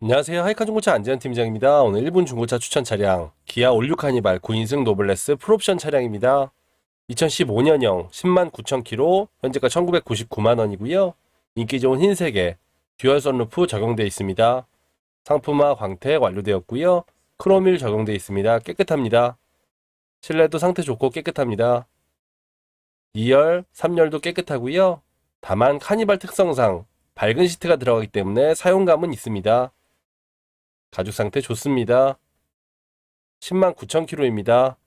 안녕하세요. 하이카 중고차 안재현 팀장입니다. 오늘 일본 중고차 추천 차량 기아 올류 카니발 9인승 노블레스 풀옵션 차량입니다. 2015년형 10만 9천 킬로, 현재가 1999만 원이고요. 인기 좋은 흰색에 듀얼 선루프 적용되어 있습니다. 상품화 광택 완료되었고요. 크롬일 적용되어 있습니다. 깨끗합니다. 실내도 상태 좋고 깨끗합니다. 2열, 3열도 깨끗하고요. 다만 카니발 특성상 밝은 시트가 들어가기 때문에 사용감은 있습니다. 가죽 상태 좋습니다. 10만 9천 킬로입니다.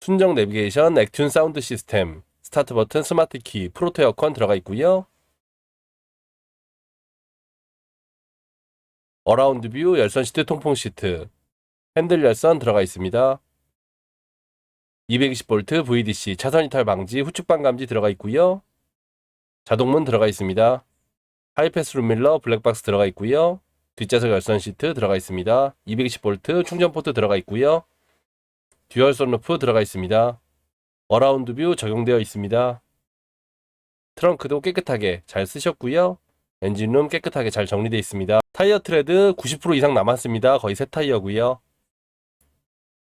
순정 내비게이션, 액튠 사운드 시스템, 스타트 버튼, 스마트 키, 프로토 에어컨 들어가 있고요. 어라운드 뷰, 열선 시트, 통풍 시트, 핸들 열선 들어가 있습니다. 220V VDC, 차선 이탈 방지, 후측방 감지 들어가 있고요. 자동문 들어가 있습니다. 하이패스 룸밀러, 블랙박스 들어가 있고요. 뒷좌석 열선 시트 들어가 있습니다. 220V 충전 포트 들어가 있고요. 듀얼 선루프 들어가 있습니다. 어라운드 뷰 적용되어 있습니다. 트렁크도 깨끗하게 잘 쓰셨고요. 엔진룸 깨끗하게 잘 정리되어 있습니다. 타이어 트레드 90% 이상 남았습니다. 거의 새 타이어고요.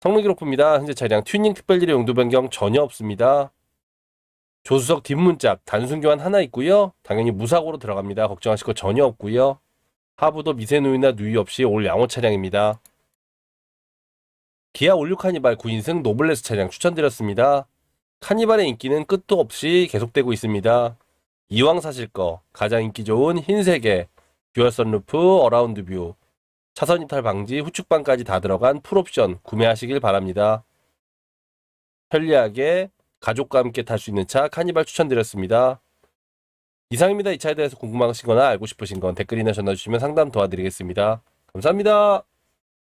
성능 기록부입니다. 현재 차량 튜닝 특별일의 용도 변경 전혀 없습니다. 조수석 뒷문짝 단순 교환 하나 있고요. 당연히 무사고로 들어갑니다. 걱정하실 거 전혀 없고요. 하부도 미세 누이나 누이 없이 올 양호 차량입니다. 기아 올류 카니발 9인승 노블레스 차량 추천드렸습니다. 카니발의 인기는 끝도 없이 계속되고 있습니다. 이왕 사실 거 가장 인기 좋은 흰색의 듀얼 선루프 어라운드 뷰 차선 이탈 방지 후측방까지 다 들어간 풀옵션 구매하시길 바랍니다. 편리하게 가족과 함께 탈 수 있는 차 카니발 추천드렸습니다. 이상입니다. 이 차에 대해서 궁금하신 거나 알고 싶으신 건 댓글이나 전화 주시면 상담 도와드리겠습니다. 감사합니다.